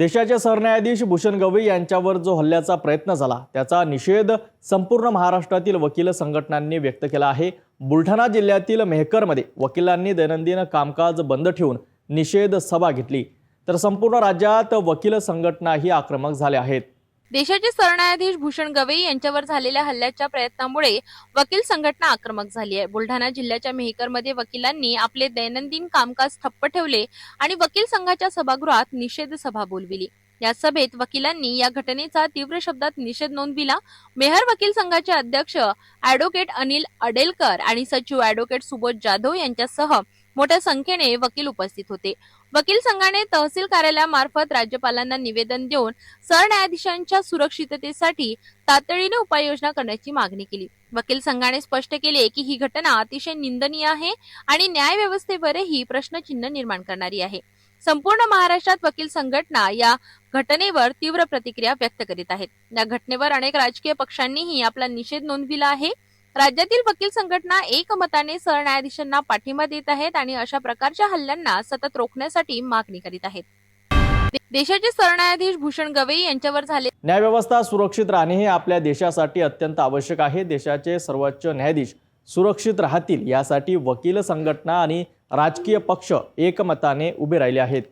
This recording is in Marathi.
देशाचे सरन्यायाधीश भूषण गवई यांच्यावर जो हल्ल्याचा प्रयत्न झाला त्याचा निषेध संपूर्ण महाराष्ट्रातील वकील संघटनांनी व्यक्त केला आहे. बुलढाणा जिल्ह्यातील मेहकरमध्ये वकिलांनी दैनंदिन कामकाज बंद ठेवून निषेध सभा घेतली. तर संपूर्ण राज्यात वकील संघटनाही आक्रमक झाल्या आहेत. देशाचे सरन्यायाधीश भूषण गवई यांच्यावर झालेल्या हल्ल्याच्या प्रयत्नामुळे वकील संघटना आक्रमक झाली आहे. बुलढाणा जिल्ह्याच्या मेहकरमध्ये वकिलांनी आपले दैनंदिन कामकाज ठप्प ठेवले आणि वकील संघाच्या सभागृहात निषेध सभा बोलविली. या सभेत वकिलांनी या घटनेचा तीव्र शब्दात निषेध नोंदविला. मेहर वकील संघाचे अध्यक्ष ॲडव्होकेट अनिल अडेलकर आणि सचिव ॲडव्होकेट सुबोध जाधव यांच्यासह मोठ्या संख्येने वकील उपस्थित होते. वकील संघाने तहसील कार्यालयामार्फत राज्यपालांना निवेदन देऊन सरन्यायाधीशांच्या सुरक्षिततेसाठी तातडीने उपाययोजना करण्याची मागणी केली. वकील संघाने स्पष्ट केले की ही घटना अतिशय निंदनीय आहे आणि न्यायव्यवस्थेवरही प्रश्नचिन्ह निर्माण करणारी आहे. संपूर्ण महाराष्ट्रात वकील संघटना या घटनेवर तीव्र प्रतिक्रिया व्यक्त करीत आहेत. या घटनेवर अनेक राजकीय पक्षांनीही आपला निषेध नोंदविला आहे. राज्यातील वकील संघटना एकमताने सरन्यायाधीशांना पाठिंबा देत आहेत आणि अशा प्रकारच्या हल्ल्यांना सतत रोखण्यासाठी मागणी करीत आहेत. देशाचे सरन्यायाधीश भूषण गवई यांच्यावर झाले न्यायव्यवस्था सुरक्षित राहणे हे आपल्या देशासाठी अत्यंत आवश्यक आहे. देशाचे सर्वोच्च न्यायाधीश सुरक्षित राहतील यासाठी वकील संघटना आणि राजकीय पक्ष एकमताने उभे राहिले आहेत.